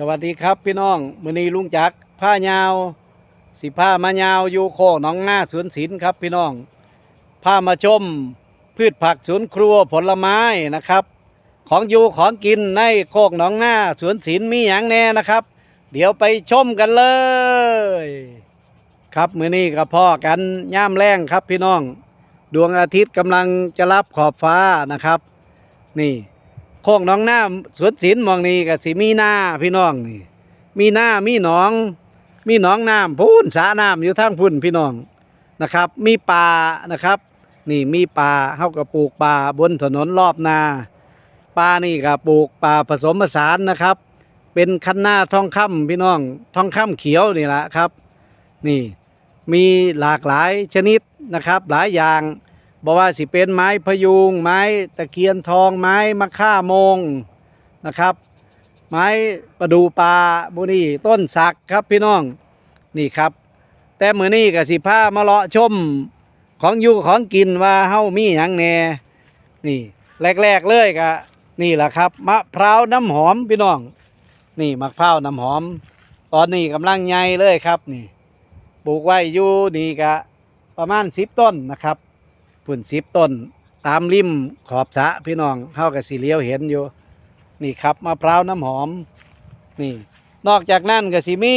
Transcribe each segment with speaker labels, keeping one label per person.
Speaker 1: สวัสดีครับพี่น้องมือนีลุงจักผ้ายาวสิผ้ามายาวอยู่โคกหนองหน้าสวนศิลป์ครับพี่น้องผ้ามาชม พืชผักสวนครัวผลไม้นะครับ ของอยู่ของกินในโคกหนองหน้าสวนศิลป์มีอย่างแน่นะครับ เดี๋ยวไปชมกันเลย ครับมือนี้กับพ่อกันย่ามแรงครับพี่น้อง ดวงอาทิตย์กำลังจะรับขอบฟ้านะครับ นี่ โคกหน้องน้ำสวนศิลป์มองนี่ก็สิมีหน้าพี่น้องนี่ มีหน้ามีหนอง มีหนองน้ำพูนสาน้ำอยู่ทางพุ่นพี่น้องนะครับ มีป่านะครับ นี่มีป่าเฮาก็ปลูกป่าบนถนนรอบนาป่านี่ก็ปลูกป่าผสมผสานนะครับ เป็นคันหน้าทองคำพี่น้องทองคำเขียวนี่แหละครับ นี่มีหลากหลายชนิดนะครับ หลายอย่าง บอกว่าสิเป็นไม้พยุง ไม้ตะเคียนทองไม้มะค่ามงนะครับ ไม้ประดูปลาบุนี่ต้นสักครับพี่น้องนี่ครับ แต่มือนี้กับสิผ้ามาเลาะชมของอยู่ของกินว่าเฮามีหยังแหน่นี่แรกๆเลยก็นี่แหละครับมะพร้าวน้ำหอมพี่น้อง นี่มะพร้าวน้ำหอม ตอนนี้กำลังใหญ่เลยครับนี่ปลูกไว้อยู่นี่ก็ประมาณสิบต้นนะครับ พุ่นสิบต้น ตามริมขอบสะพี่น้องเฮากับสีเลี้ยวเห็นอยู่ นี่ครับมะพร้าวน้ำหอม นี่ นอกจากนั้นก็สิมี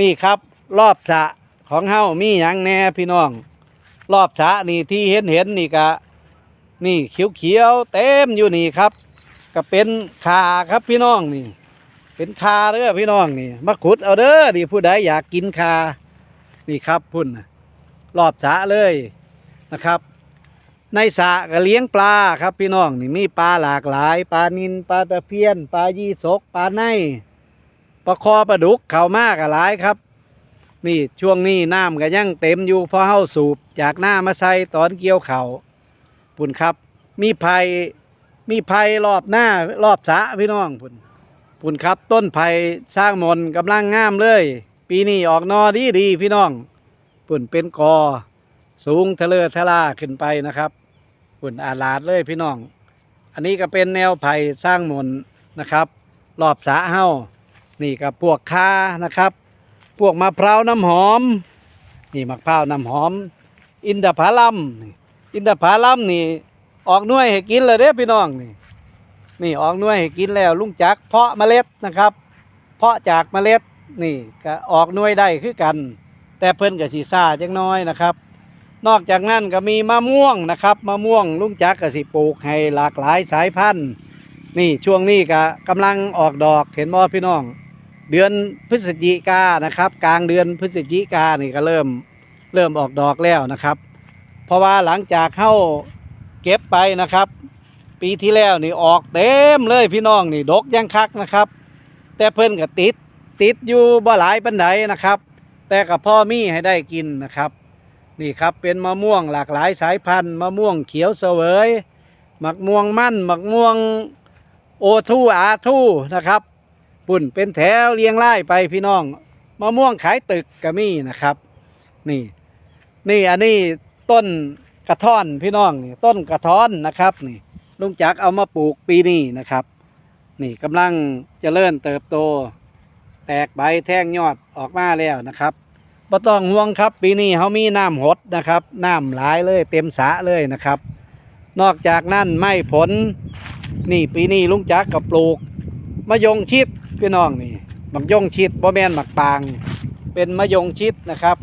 Speaker 1: นี่ครับ รอบสะของเฮามีหยังแน่พี่น้อง รอบสะนี่ที่เห็นเห็นนี่ก็นี่เขียวเขียวเต็มอยู่นี่ครับ ก็เป็นคาครับพี่น้องนี่ เป็นคาเด้อพี่น้องนี่มาขุดเอาเด้อนี่ผู้ใดอยากกินคานี่ครับพุ่นรอบสะเลย นะครับ ในสระก็เลี้ยงปลาครับพี่น้องนี่มีปลาหลากหลายปลานินปลาตะเพียนปลายี่สกปลาในปลาคอปลาดุกเข่ามากหลายครับ นี่ช่วงนี้น้ำก็ยังเต็มอยู่เพราะเฮาสูบจากหน้ามาใส่ตอนเกี่ยวเขาวปุ่นครับ มีไผ่มีไผ่รอบหน้ารอบสระพี่น้องปุ่นปุ่นครับต้นไผ่สร้างมนกำลังงามเลย ปีนี้ออกนอดีดีพี่น้องปุ่นเป็นกอ สูงทะเลทะลาขึ้นไปนะครับปุ่นอาลาดเลยพี่น้อง อันนี้ก็เป็นแนวไผ่สร้างมนต์นะครับ รอบสระเฮานี่กับพวกคานะครับ พวกมะพร้าวน้ำหอม นี่มะพร้าวน้ำหอม อินทผลัมนี่อินทผลัมนี่ ออกหน่วยให้กินเลยเด้พี่น้องนี่ นี่ออกหน่วยให้กินแล้วลุงจักเพาะเมล็ดนะครับ เพาะจากเมล็ดนี่ก็ออกหน่วยได้คือกัน แต่เพิ่นกับสีซ่าจังน้อยนะครับ นอกจากนั้นก็มีมะม่วงนะครับมะม่วงลุงจักก็สิปลูกให้หลากหลายสายพันธุ์นี่ช่วงนี้ก็กำลังออกดอกเห็นบ่พี่น้อง เดือนพฤศจิกานะครับ กลางเดือนพฤศจิกานี่ก็เริ่มเริ่มออกดอกแล้วนะครับ เพราะว่าหลังจากเข้าเก็บไปนะครับ ปีที่แล้วนี่ออกเต็มเลยพี่น้องนี่ดกยังคักนะครับ แต่เพิ่นก็ติดติดอยู่บ่หลายปันไดนะครับ แต่กับพ่อมีให้ได้กินนะครับ นี่ครับเป็นมะม่วงหลากหลายสายพันธุ์มะม่วงเขียวเสวยมะม่วงมั่นมะม่วงโอทูอาทูนะครับปุ่นเป็นแถวเรียงไล่ไปพี่น้องมะม่วงขายตึกก็มีนะครับ นี่ นี่อันนี้ต้นกระท่อนพี่น้องนี่ต้นกระท้อนนะครับ นี่ลุงจักเอามาปลูกปีนี้นะครับ นี่กำลังจเจริญเติบโต แตกใบแท่งยอดออกมาแล้วนะครับ บ่ต้องห่วงครับ ปีนี้เขามีน้ำหดนะครับน้ำหลายเลยเต็มสะเลยนะครับ นอกจากนั้นไม่ผล นี่ปีนี้ลุงจักกับปลูกมะยงชิดพี่น้องนี่มักยงชิดบ่แม่นหมักปาง เป็นมะยงชิดนะครับ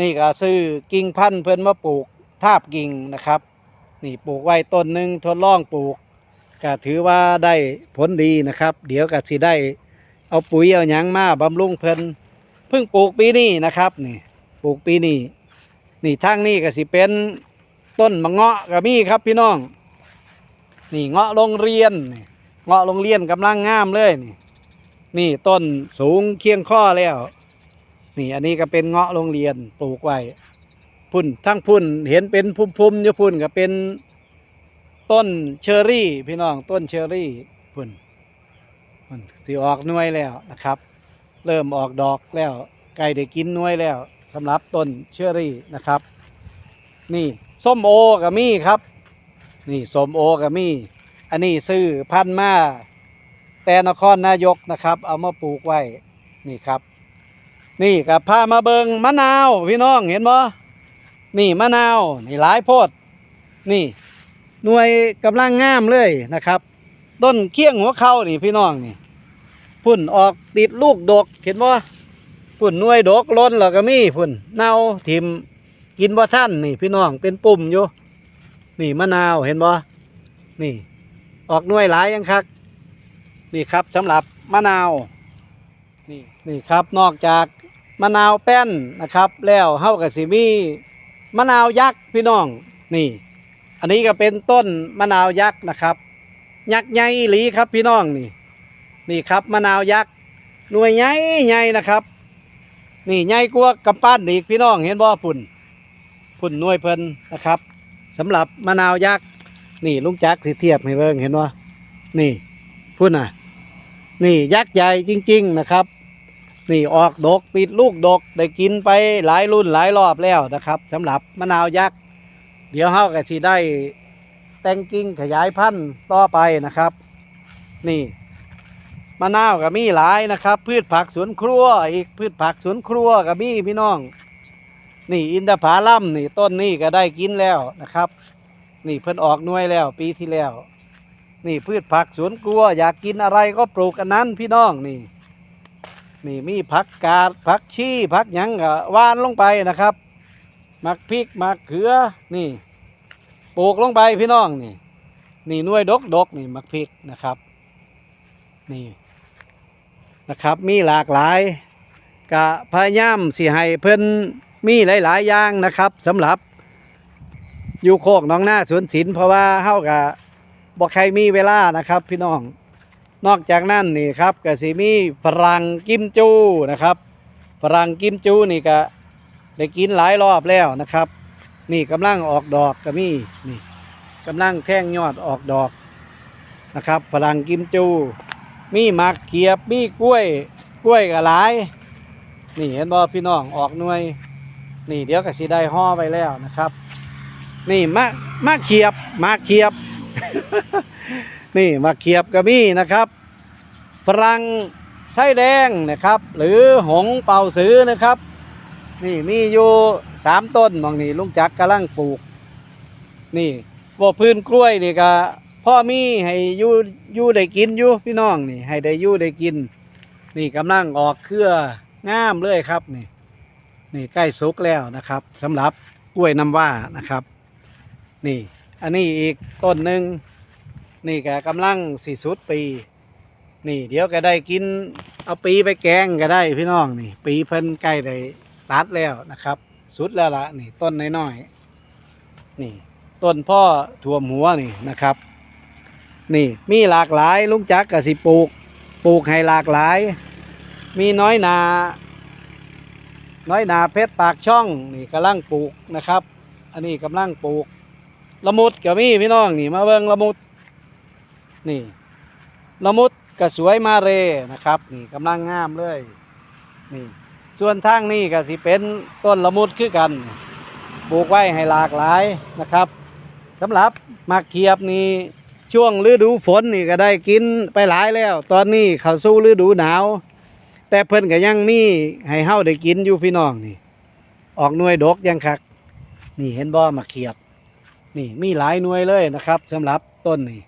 Speaker 1: นี่ก็ซื้อกิ่งพันธุ์เพิ่นมาปลูกทาบกิ่งนะครับ นี่ปลูกไว้ต้นหนึ่งทดลองปลูกก็ถือว่าได้ผลดีนะครับ เดี๋ยวก็สิได้เอาปุ๋ยเอาหยังมาบำรุงเพิ่น เพิ่งปลูกปีนี้นะครับนี่ปลูกปีนี้นี่ทางนี้ก็สิเป็นต้นมะเงาะก็มีครับพี่น้อง นี่เงาะโรงเรียนเงาะโรงเรียนกำลังงามเลยนี่ นี่ต้นสูงเคียงข้อแล้ว นี่อันนี้ก็เป็นเงาะโรงเรียนปลูกไว้พุ่นทั้งพุ่นเห็นเป็นพุ่มๆอยู่พุ่นก็เป็นต้นเชอรี่พี่น้องต้นเชอรี่พุ่นพุ่นที่ออกหน่วยแล้วนะครับ เริ่มออกดอกแล้วใกล้ได้กินน่วยแล้วสำหรับต้นเชอรี่นะครับ นี่ส้มโอก็มีครับ นี่ส้มโอก็มีอันนี้ซื้อพันมาแต่นครนายกนะครับ เอามาปลูกไว้นี่ครับ นี่กับพามาเบิงมะนาวพี่น้องเห็นบ่นี่มะนาวนี่หลายโพด นี่หน่วยกำลังงามเลยนะครับ ต้นเคี้ยงหัวเข้านี่พี่น้องนี่ พุ่นออกติดลูกดก เห็นบ่พุ่นน่วยดกล้นแล้วก็มีพุ่นเน่าทิมกินบ่ท่านนี่ พี่น้องเป็นปุ่มอยู่ นี่มะนาวเห็นบ่นี่ ออกน่วยหลายยังคักนี่ครับสำหรับมะนาว นี่นี่ครับนอกจากมะนาวแป้นนะครับ แล้วเฮากับสิมีมะนาวยักษ์พี่น้องนี่ อันนี้ก็เป็นต้นมะนาวยักษ์นะครับ ยักษ์ใหญ่หลีครับพี่น้องนี่ นี่ครับมะนาวยักษ์หน่วยใหญ่ใหญ่นะครับ นี่ใหญ่กว่ากำปั้นอีกพี่น้องเห็นบ่พุ่นพุ่นหน่วยเพิ่นนะครับสำหรับมะนาวยักษ์นี่ลุงจักสิเทียบให้เบิ่งเห็นบ่นี่พุ่นน่ะ นี่ยักษ์ใหญ่จริง ๆนะครับ นี่ออกดกติดลูกดกได้กินไปหลายรุ่นหลายรอบแล้วนะครับสำหรับมะนาวยักษ์เดี๋ยวเฮาก็สิได้แต่งกิ่งขยายพันธุ์ต่อไปนะครับ นี่ มะนาวก็มีหลายนะครับ พืชผักสวนครัวอีกพืชผักสวนครัวก็มีพี่น้อง นี่อินทผลัมนี่ต้นนี้ก็ได้กินแล้วนะครับ นี่เพิ่นออกน่วยแล้วปีที่แล้ว นี่พืชผักสวนครัว อยากกินอะไรก็ปลูกอันนั้นพี่น้องนี่ นี่มีผักกาดผักชีผักหยังก็หวานลงไปนะครับมักพริกมักเขือนี่ปลูกลงไปพี่น้องนี่ นี่น่วยดกดกนี่มักพริกนะครับ นี่ นะครับ มีหลากหลายกะพยายามสิให้เพิ่นมีหลาย ๆ อย่างนะครับสำหรับอยู่โคกน้องหน้าสวนศิลป์เพราะว่าเฮากะบ่ใครมีเวลานะครับ พี่น้องนอกจากนั้นนี่ครับก็สิมีฝรั่งกิมจูนะครับฝรั่งกิมจูนี่ก็ได้กินหลายรอบแล้วนะครับ นี่กำลังออกดอกก็มีนี่กำลังแท่งยอดออกดอกนะครับฝรั่งกิมจู มีหมากเขียบมีกล้วย กล้วยก็หลาย นี่เห็นบ่พี่น้องออกหน่วย นี่เดี๋ยวก็สิได้ห่อไปแล้วนะครับ นี่มะมะเขียบมะเขียบ นี่มาเขียบกระมี่นะครับฝรั่งไส้แดงนะครับ หรือหงเป่าซื้อนะครับ นี่มีอยู่สามต้นบางนี่ลุงจักรกำลังปลูก นี่บ่พื้นกล้วยนี่ก็ พ่อมีให้อยู่อยู่ได้กินอยู่พี่น้องนี่ ให้ได้อยู่ได้กิน นี่กำลังออกเครืองามเลยครับนี่ นี่ใกล้สุกแล้วนะครับสำหรับกล้วยน้ำว่านะครับ นี่ อันนี้อีกต้นหนึ่งนี่ก็กำลังสี่สุดปี นี่ เดี๋ยวก็ได้กินเอาปีไปแกงก็ได้พี่น้องนี่ ปีเพิ่นใกล้ได้ตัดแล้วนะครับ สุดแล้วละนี่ต้นน้อยๆนี่ ต้นพ่อถั่วมหัวนี่นะครับ นี่มีหลากหลายลุงจักรก็สิปลูก ปลูกให้หลากหลาย มีน้อยนา น้อยนาเพชรปากช่องนี่กำลังปลูกนะครับ อันนี้กำลังปลูกละมุดก็มีพี่น้องนี่มาเบิ่งละมุด นี่ละมุดก็สวยมาเรนะครับ นี่กำลังงามเลย นี่ ส่วนทางนี้ก็สิเป็นต้นละมุดคือกันปลูกไว้ให้หลากหลายนะครับสำหรับมักเขียบนี่ ช่วงฤดูฝนนี่ก็ได้กินไปหลายแล้ว ตอนนี้เขาสู่ฤดูหนาว แต่เพิ่นก็ยังมีให้เฮาได้กินอยู่พี่น้องนี่ ออกหน่วยดกยังคัก นี่เห็นบ่มักเขียบ นี่มีหลายหน่วยเลยนะครับสำหรับต้นนี่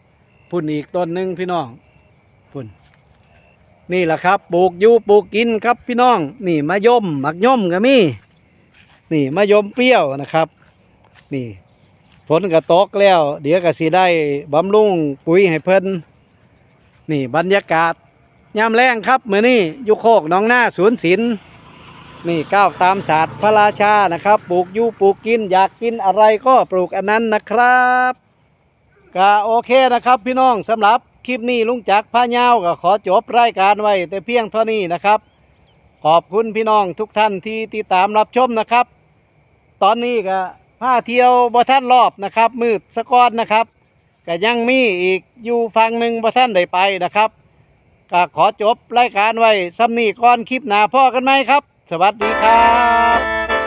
Speaker 1: พุ่นอีกต้นหนึ่งพี่น้องพุ่นนี่แหละครับ ปลูกอยู่ปลูกกินครับพี่น้อง นี่มะยมมักย่อมก็มีนี่มะยมเปรี้ยวนะครับ นี่ ฝนก็ตกแล้ว เดี๋ยวก็สิได้บำรุงปุ๋ยให้เพิ่นนี่บรรยากาศยามแรงครับเมื้อนี้ยู่โคกน้องหน้าสวนศิลป์นี่ก้าวตามศาสตร์พระราชานะครับปลูกอยู่ปลูกกิน อยากกินอะไรก็ปลูกอันนั้นนะครับก็โอเคนะครับพี่น้องสำหรับคลิปนี้ลุงจักรพาเยาวก็ขอจบรายการไว้แต่เพียงเท่านี้นะครับ ขอบคุณพี่น้องทุกท่านที่ติดตามรับชมนะครับ ตอนนี้ก็ พาเที่ยวบ่ท่านรอบนะครับ มืดสะก้อนนะครับก็ยังมีอีกอยู่ฝั่งหนึ่งบ่ท่านได้ไปนะครับก็ขอจบรายการไว้ซ้ำนี้ก่อนคลิปหน้าพ่อกันไหมครับ สวัสดีครับ